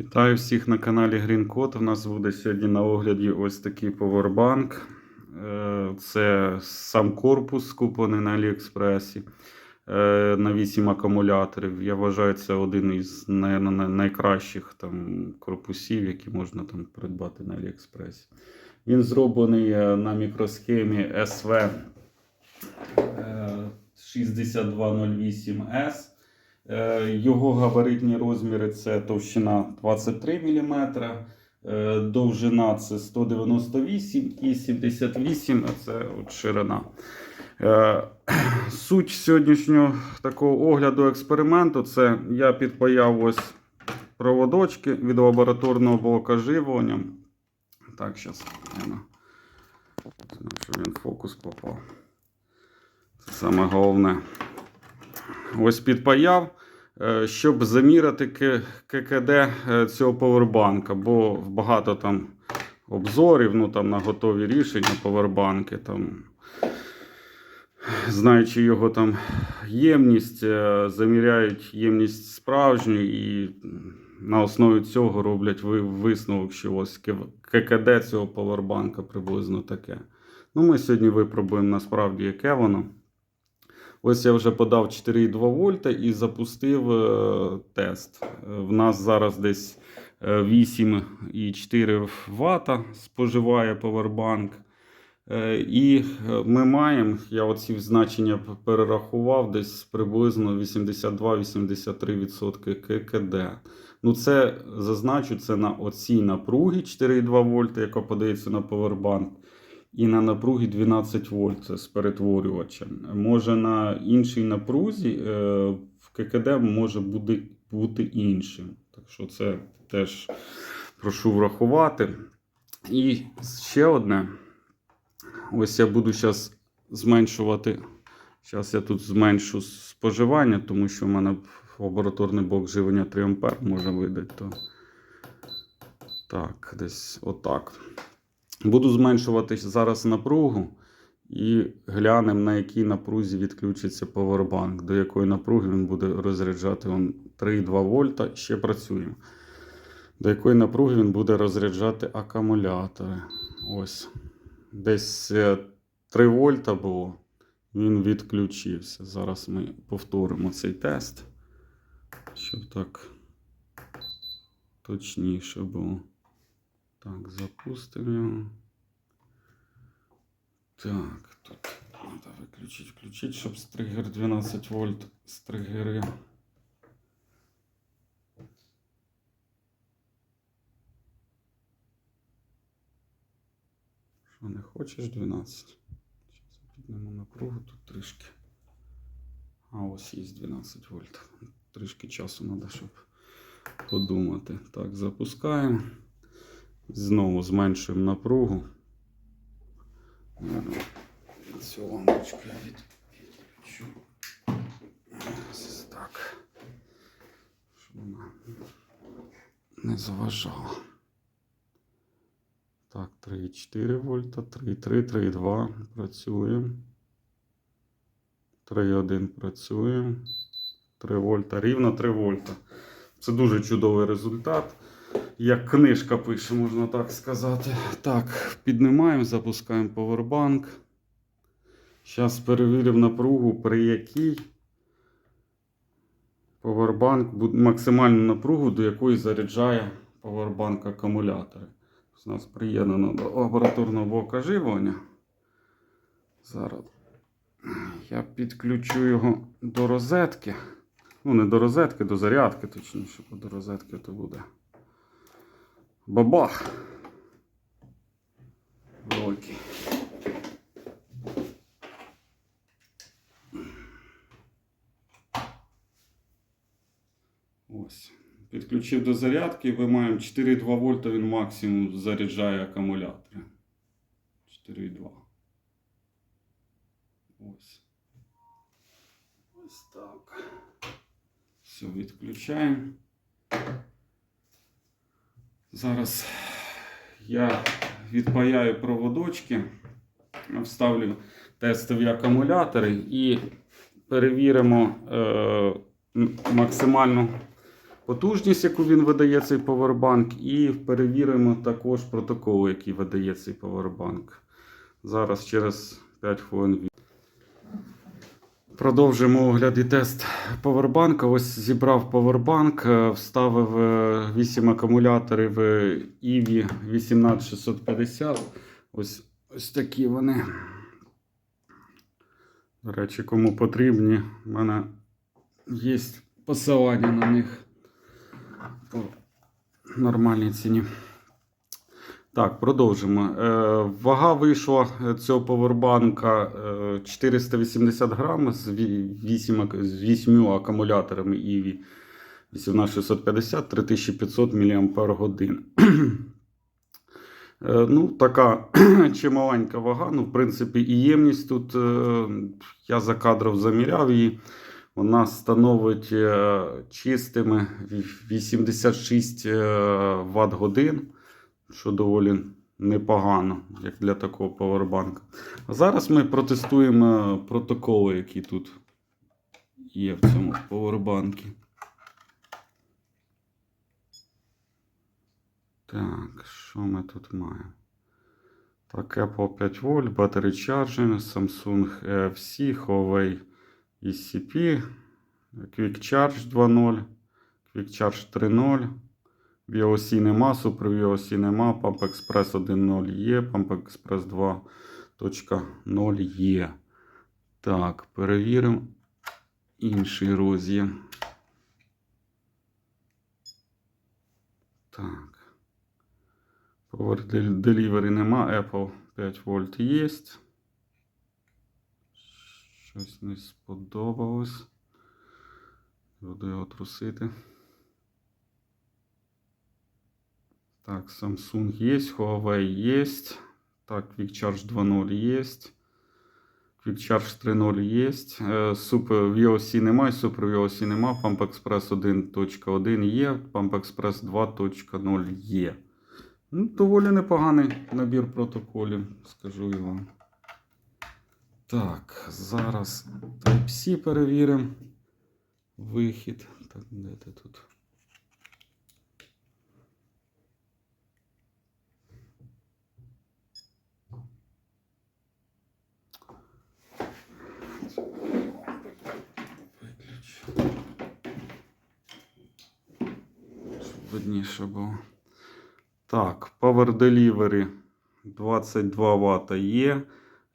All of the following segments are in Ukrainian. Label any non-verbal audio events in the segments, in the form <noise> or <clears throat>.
Вітаю всіх на каналі Green. У нас буде сьогодні на огляді ось такий повербанк. Е, Це сам корпус, куплений на Аліекспресі е, на 8 акумуляторів. Я вважаю, це один із най- най- найкращих там, корпусів, які можна там придбати на Аліекспресі. Він зроблений е, на мікросхемі SV е, 6208S. Е, Його габаритні розміри це товщина 23 мм, довжина це 198 і 78 а це ширина. Е, <clears throat> Суть сьогоднішнього такого огляду експерименту це я підпаяв ось проводочки від лабораторного блока живлення. Так, зараз щоб він фокус попав. Це саме головне. Ось підпаяв, е, щоб заміряти ККД е, цього повербанка, бо багато там обзорів, ну там на готові рішення повербанки. Там, знаючи його там ємність, е, заміряють ємність справжню і на основі цього роблять висновок, що ось ККД цього повербанка приблизно таке. Ну, ми сьогодні випробуємо насправді, яке воно. Ось я вже подав 4,2 вольта і запустив е, тест. Е, В нас зараз десь е, 8,4 Вт споживає повербанк. Е, І е, ми маємо, я оці значення перерахував, десь приблизно 82-83% ККД. Ну, це зазначу, це на оцій напругі 4,2 вольта, яка подається на повербанк і на напругі 12 вольт з перетворювачем. Може на іншій напрузі е, в ККД може бути, бути іншим. Так що це теж прошу врахувати. І ще одне. Ось я буду зараз зменшувати. Зараз я тут зменшу споживання, тому що в мене лабораторний блок живлення 3 А може видати. То... Так, десь отак. Буду зменшувати зараз напругу і глянемо, на якій напрузі відключиться повербанк, до якої напруги він буде розряджати он 3,2 вольта. Ще працюємо. До якої напруги він буде розряджати акумулятори. Ось. Десь е, 3 вольта було. Він відключився. Зараз ми повторимо цей тест, щоб так точніше було. Так, запустимо. Так, тут треба виключити, включити, щоб стригер 12 вольт стригери. Що не хочеш 12? Зараз піднемо напругу тут трішки. А ось є 12 вольт. Трішки часу треба, щоб подумати. Так, запускаємо. Знову зменшуємо напругу. Цю лампочку відключу. Так. Щоб вона не заважала. Так, 3,4 вольта, 3,3, 3,2 працює. 3,1 працює. 3 вольта, рівно 3 вольта. Це дуже чудовий результат. Як книжка пише, можна так сказати. Так, піднімаємо, запускаємо повербанк. Зараз перевіримо напругу, при якій повербанк максимальну напругу, до якої заряджає повербанк акумулятори. У нас приєднано до лабораторного блока живлення. Зараз я підключу його до розетки. Ну, не до розетки, до зарядки, точніше, бо до розетки то буде. Бабах. Великий. Ось. Підключив до зарядки, ми маємо 4,2 вольта, він максимум заряджає акумулятори. 4,2. Ось. Ось так. Все, відключаємо. Зараз я відпаяю проводочки, вставлю тестові акумулятори і перевіримо е, максимальну потужність, яку він видає цей повербанк, і перевіримо також протокол, який видає цей повербанк. Зараз через 5 хвилин. Продовжуємо огляд тест повербанка. Ось зібрав повербанк, е, вставив 8 акумуляторів е, EVI 18650. Ось, ось такі вони. До речі, кому потрібні, в мене є посилання на них по нормальній ціні. Так, продовжимо. Е, вага вийшла е, цього повербанка е, 480 грам з 8, з 8 акумуляторами EVI 18650 3500 мАч. Е, Ну, така <clears throat> чималенька вага. Ну, в принципі, і ємність тут е, я за кадром заміряв її. Вона становить е, чистими 86 Вт годин, що доволі непогано, як для такого повербанка. А зараз ми протестуємо протоколи, які тут є в цьому повербанку. Так, що ми тут маємо? Так, Apple 5 вольт, Battery Charging, Samsung EFC, Huawei ECP, Quick Charge 2.0, Quick Charge 3.0, VOC нема, Super VOC нема, Pump Express 1.0 є, Pump Express 2.0 є. Так, перевіримо інший роз'єм. Так. Power Delivery нема, Apple 5 вольт є. Щось не сподобалось. Буду його трусити. Так, Samsung є, Huawei є. Так, Quick Charge 2.0 є. Quick Charge 3.0 є. Е, Super VOC немає, Super VOC нема. Pump Express 1.1 є, Pump Express 2.0 є. Ну, доволі непоганий набір протоколів, скажу я вам. Так, зараз Type-C перевіримо. Вихід. Так, де ти тут? Видніше було. Так, Power Delivery 22 Вт є.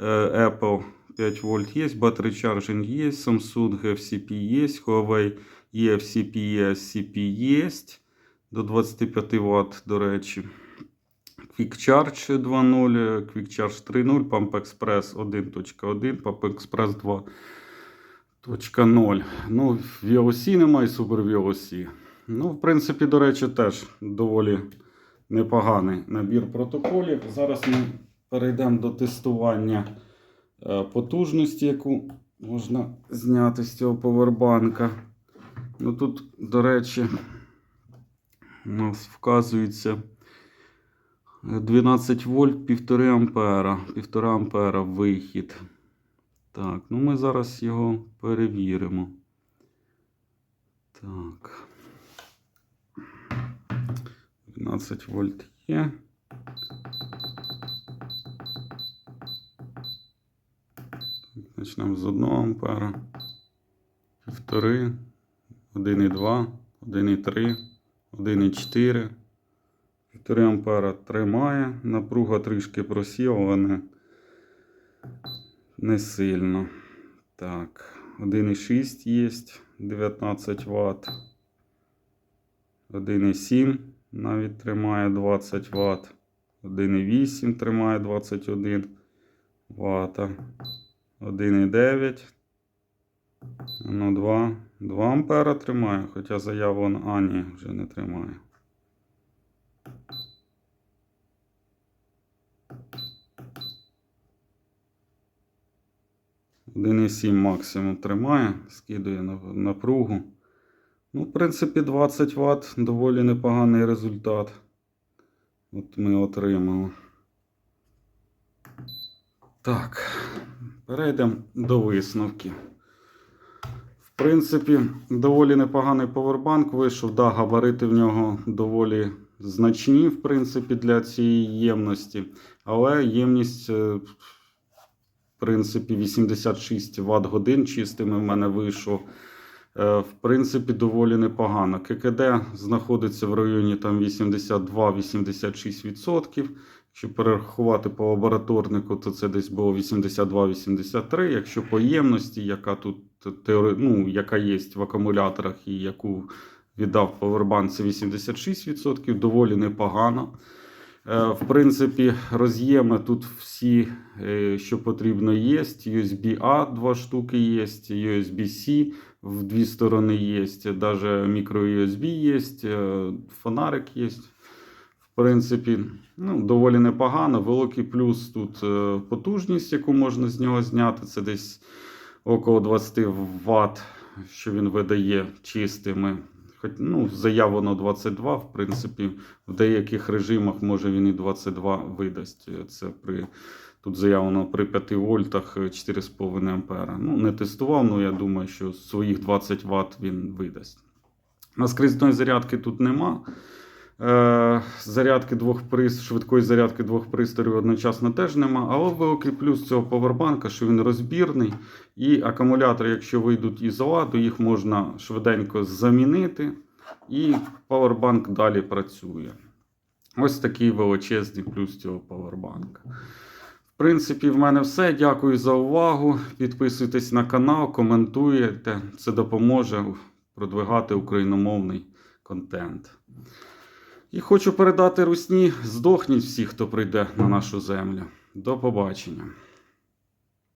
Е, Apple 5 вольт є, Battery Charging є, Samsung FCP є, Huawei EFCP ESCP є. До 25 Вт, до речі. Quick Charge 2.0, Quick Charge 3.0, Pump Express 1.1, Pump Express 2.0. Ну, VOC немає, Super VOC. Ну, в принципі, до речі, теж доволі непоганий набір протоколів. Зараз ми перейдемо до тестування е, потужності, яку можна зняти з цього повербанка. Ну, тут, до речі, у нас вказується 12 вольт 1,5 ампера. 1,5 ампера вихід. Так, ну ми зараз його перевіримо. Так. 12 вольт є. Почнемо з 1 ампера. Півтори, 1,2, 1,3, 1,4. Півтори ампера тримає. Напруга трішки просіла, але не, не сильно. Так, 1,6 є, 19 Вт. 1,7 навіть тримає 20 Вт. 1,8 тримає 21 Вт. 1,9. Ну, 2. 2 ампера тримає, хоча заявлено, а ні, вже не тримає. Один і максимум тримає, скидує на- напругу. Ну, в принципі, 20 Вт доволі непоганий результат. От ми отримали. Так, перейдемо до висновків. В В принципі, доволі непоганий повербанк вийшов. Да, габарити в нього доволі значні, в принципі, для цієї ємності. Але ємність, е, в принципі, 86 Вт годин чистими в мене вийшов. Е, В принципі, доволі непогано. ККД знаходиться в районі там 82-86%. Якщо перерахувати по лабораторнику, то це десь було 82-83. Якщо по ємності, яка тут ну, яка є в акумуляторах і яку віддав Powerbank, це 86%, доволі непогано. Е, В принципі, роз'єми тут всі, е, що потрібно, є. USB-A два штуки є, USB-C в дві сторони є, навіть мікро-USB є, е, фонарик є. В принципі, ну, доволі непогано. Великий плюс тут е, потужність, яку можна з нього зняти. Це десь около 20 Вт, що він видає чистими. Хоч, ну, заявлено 22, в принципі, в деяких режимах може він і 22 видасть. Це при, тут заявлено при 5 вольтах 4,5 ампера. Ну, не тестував, але я думаю, що своїх 20 Вт він видасть. Наскрізної зарядки тут нема. Е, зарядки двох прист... швидкої зарядки двох пристроїв одночасно теж нема. Але великий плюс цього повербанка, що він розбірний. І акумулятори, якщо вийдуть із ладу, їх можна швиденько замінити. І павербанк далі працює. Ось такий величезний плюс цього павербанка. В принципі, в мене все. Дякую за увагу. Підписуйтесь на канал, коментуйте. Це допоможе продвигати україномовний контент. І хочу передати русні: здохніть всі, хто прийде на нашу землю. До побачення.